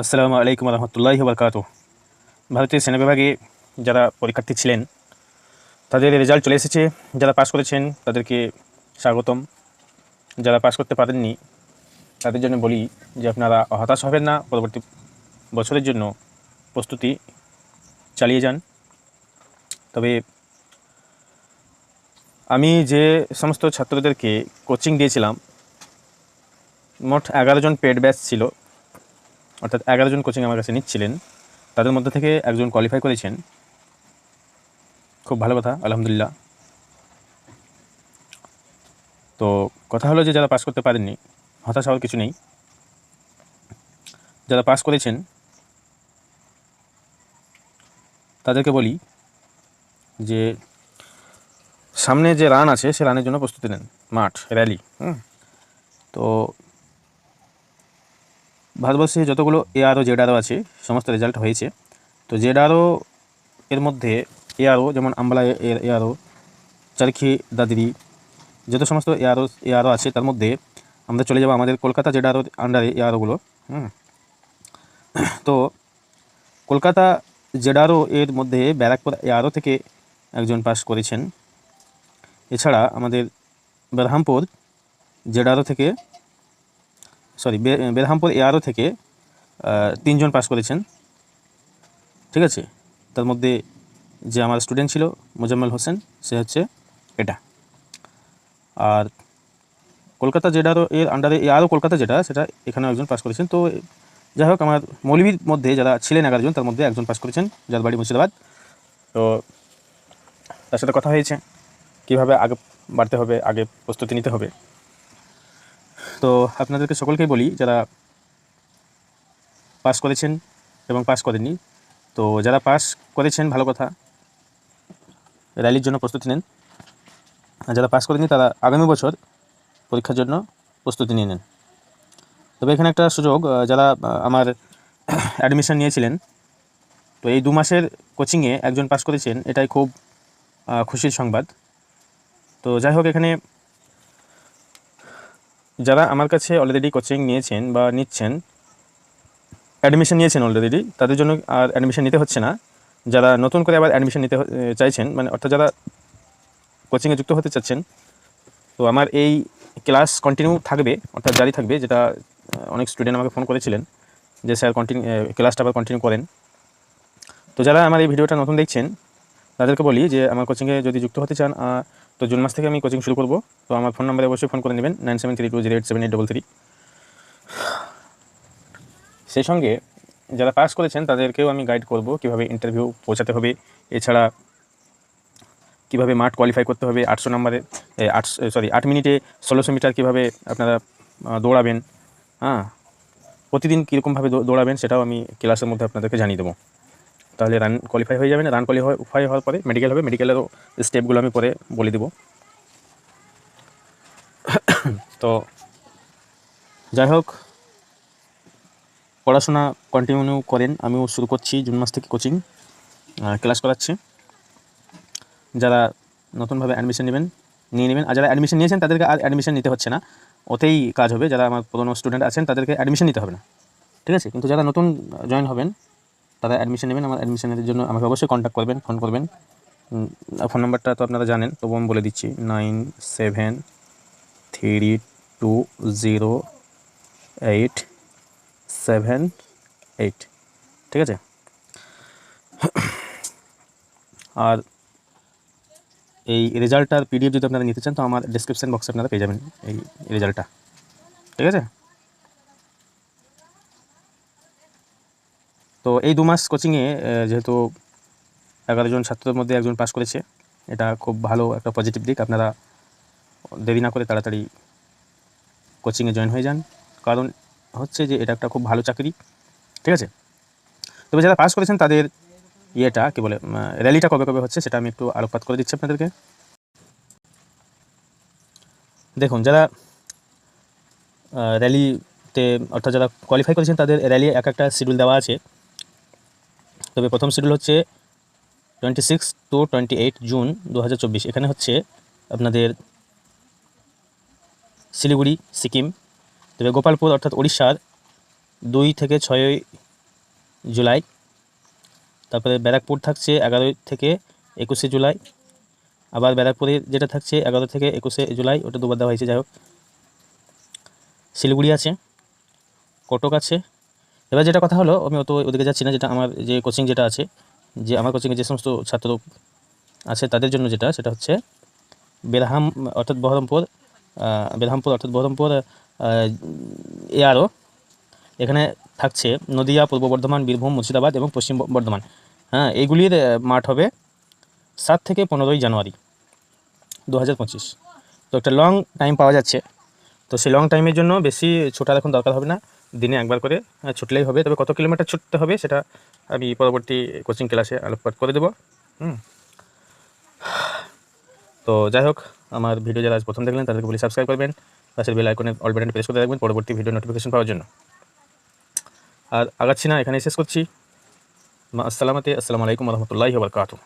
আসসালামু আলাইকুম রহমতুল্লাহ বরকাত ভারতীয় সেনা বিভাগে যারা পরীক্ষার্থী ছিলেন, তাদের রেজাল্ট চলে এসেছে। যারা পাশ করেছেন, তাদেরকে স্বাগতম। যারা পাশ করতে পারেননি, তাদের জন্য বলি যে আপনারা হতাশ হবেন না, পরবর্তী বছরের জন্য প্রস্তুতি চালিয়ে যান। তবে আমি যে সমস্ত ছাত্রদেরকে কোচিং দিয়েছিলাম, মোট এগারো জন পেড ব্যাচ ছিল। অর্থাৎ এগারো জন কোচিং আমার কাছে নিচ্ছিলেন। তাদের মধ্যে থেকে একজন কোয়ালিফাই করেছেন। খুব ভালো কথা, আলহামদুলিল্লাহ। তো কথা হলো যে যারা পাস করতে পারেননি, হতাশ হওয়ার কিছু নেই। যারা পাস করেছেন, তাদেরকে বলি যে সামনে যে রান আছে, সে রানের জন্য প্রস্তুতি নেন, মাঠ র্যালি হুম। তো ভারতবর্ষে যতগুলো এআরও জেডআরও আছে, সমস্ত রেজাল্ট হয়েছে। তো জেডআরও এর মধ্যে এ আরও যেমন আম্বালা এর আরও চারখি দাদিরি, যত সমস্ত এ আরও এ আরও আছে, তার মধ্যে আমরা চলে যাব আমাদের কলকাতা জেডআরও আন্ডারে এআরওগুলো হুম। তো কলকাতা জেডআরও এর মধ্যে ব্যারাকপুর এ আরও থেকে একজন পাস করেছেন। এছাড়া আমাদের বেরহামপুর জেডআরও থেকে সরি বেরহামপুর এআরও থেকে তিনজন পাস করেছেন। ঠিক আছে? তার মধ্যে যে আমার স্টুডেন্ট ছিল, মোজাম্মেল হোসেন, সে হচ্ছে এটা। আর কলকাতা যেটারও এর আন্ডারে আরও কলকাতা যেটা, সেটা এখানে একজন পাস করেছেন। তো যাই হোক, আমার মৌলবীর মধ্যে যারা ছিলেন এগারো জন তার মধ্যে একজন পাস করেছেন যার বাড়ি মুর্শিদাবাদ। তো তার সাথে কথা হয়েছে। কীভাবে আগে বাড়তে হবে, আগে প্রস্তুতি নিতে হবে? তো আপনাদেরকে সকলকেই বলি, যারা পাস করেছেন এবং পাস করেননি, তো যারা পাস করেছেন, ভালো কথা। র্যালির জন্য প্রস্তুতি নেন। আর যারা পাস করেনি তারা আগামী বছর পরীক্ষার জন্য প্রস্তুতি নিয়ে নেন। তবে এখানে একটা সুযোগ যারা আমার অ্যাডমিশন নিয়েছিলেন, তো এই দু মাসের কোচিংয়ে একজন পাস করেছেন, এটাই খুব খুশির সংবাদ। তো যাই হোক, এখানে যারা আমার কাছে অলরেডি কোচিং নিয়েছেন বা নিচ্ছেন অ্যাডমিশন নিয়েছেন অলরেডি তাদের জন্য আর অ্যাডমিশন নিতে হচ্ছে না। যারা নতুন করে আবার অ্যাডমিশন নিতে চাইছেন মানে অর্থাৎ যারা কোচিংয়ে যুক্ত হতে চাচ্ছেন, তো আমার এই ক্লাস কন্টিনিউ থাকবে, অর্থাৎ জারি থাকবে, যেটা অনেক স্টুডেন্ট আমাকে ফোন করেছিলেন যে, স্যার কন্টিনিউ ক্লাসটা আবার কন্টিনিউ করেন। তো যারা আমার এই ভিডিওটা নতুন দেখছেন তাদেরকে বলি যে, আমার কোচিংয়ে যদি যুক্ত হতে চান তো জুন মাস থেকে আমি কোচিং শুরু করব। তো আমার ফোন নাম্বারে অবশ্যই ফোন করে নেবেন nine seven three two seven three সেই সঙ্গে যারা পাস করেছেন, তাদেরকেও আমি গাইড করব কীভাবে ইন্টারভিউ পৌঁছাতে হবে। এছাড়া কীভাবে মাঠ কোয়ালিফাই করতে হবে, আটশো নম্বরে আটশো সরি আট মিনিটে ষোলোশো মিটার কীভাবে আপনারা দৌড়াবেন হ্যাঁ? প্রতিদিন কীরকমভাবে দৌড়াবেন, সেটাও আমি ক্লাসের মধ্যে আপনাদেরকে জানিয়ে দেবো। তাহলে রান কোয়ালিফাই হয়ে যাবেন রান কোয়ালিফাই হওয়ার পরে মেডিকেল হবে। মেডিকেলেরও স্টেপগুলো আমি পরে বলে দেবো। তো যাই হোক, পড়াশোনা কন্টিনিউ করেন। আমিও শুরু করছি, জুন মাস থেকে কোচিং ক্লাস করাচ্ছি। যারা নতুনভাবে অ্যাডমিশন নেবেন, নিয়ে নেবেন। আর যারা অ্যাডমিশন নিয়েছেন, তাদেরকে আর অ্যাডমিশন নিতে হচ্ছে না। ওতেই কাজ হবে। যারা আমার পুরোনো স্টুডেন্ট আছেন, তাদেরকে অ্যাডমিশন নিতে হবে না। ঠিক আছে? কিন্তু যারা নতুন জয়েন হবেন তারা অ্যাডমিশন নেবেন, আমার অ্যাডমিশনের জন্য আমাকে অবশ্যই কন্ট্যাক্ট করবেন ফোন করবেন। ফোন নাম্বারটা তো আপনারা জানেন তবু আমি বলে দিচ্ছি nine seven three two zero eight seven eight ঠিক আছে? আর এই রেজাল্টটার পিডিএফ যদি আপনারা নিতে চান, তো আমার ডিসক্রিপশন বক্সে আপনারা পেয়ে যাবেন এই রেজাল্টটা ঠিক আছে? তো এই দু মাস কোচিংয়ে যেহেতু এগারো জন ছাত্রের মধ্যে একজন পাস করেছে, এটা খুব ভালো একটা পজিটিভ দিক। আপনারা দেরি না করে তাড়াতাড়ি কোচিংয়ে জয়েন হয়ে যান। কারণ হচ্ছে যে, এটা একটা খুব ভালো চাকরি, ঠিক আছে? তবে যারা পাস করেছেন, তাদের ইয়েটা কী বলে র্যালিটা কবে কবে হচ্ছে, সেটা আমি একটু আলোকপাত করে দিচ্ছি আপনাদেরকে। দেখুন, যারা র্যালিতে অর্থাৎ যারা কোয়ালিফাই করেছেন, তাদের র্যালি এক একটা শিডিউল দেওয়া আছে। তবে প্রথম শিডিউল হচ্ছে twenty six to twenty eight June দু হাজার চব্বিশ। এখানে হচ্ছে আপনাদের শিলিগুড়ি, সিকিম, তবে গোপালপুর অর্থাৎ উড়িষ্যার দুই থেকে ছয়ই জুলাই, তারপরে ব্যারাকপুর থাকছে এগারোই থেকে একুশে জুলাই, আবার ব্যারাকপুরের যেটা থাকছে এগারো থেকে একুশে জুলাই, ওটা দুবার দেওয়া হয়েছে, যাই হোক। শিলিগুড়ি আছে, কটক আছে এবার যেটা কথা হলো, আমি অত ওদিকে যাচ্ছি না, যেটা আমার যে কোচিং যেটা আছে, যে আমার কোচিংয়ে যে সমস্ত ছাত্র আছে, তাদের জন্য যেটা, সেটা হচ্ছে বেরহাম অর্থাৎ বহরমপুর বেরহামপুর অর্থাৎ বহরমপুর এআরও এখানে থাকছে নদিয়া, পূর্ব বর্ধমান, বীরভূম, মুর্শিদাবাদ এবং পশ্চিম বর্ধমান। হ্যাঁ এইগুলির মাঠ হবে সাত থেকে পনেরোই জানুয়ারি দু হাজার পঁচিশ। তো একটা লং টাইম পাওয়া যাচ্ছে। তো সেই লং টাইমের জন্য বেশি ছোটার এখন দরকার হবে না। দিনে একবার করে আহ, ছুটলেই হবে। তবে কত কিলোমিটার ছুটতে হবে সেটা আমি পরবর্তী কোচিং ক্লাসে আলোকপাত করে দেবো। হুম। তো যাই হোক আমার ভিডিও যারা আজ প্রথম দেখলেন তাদেরকে বলি সাবস্ক্রাইব করবেন। পাশের বেল আইকনে অল বাটন প্রেস করে রাখবেন পরবর্তী ভিডিও নোটিফিকেশন পাওয়ার জন্য। আর আগাচ্ছি না এখানে শেষ করছি। আসসালামাতে আসসালামু আলাইকুম রহমতুল্লাহি বারকাতুহ।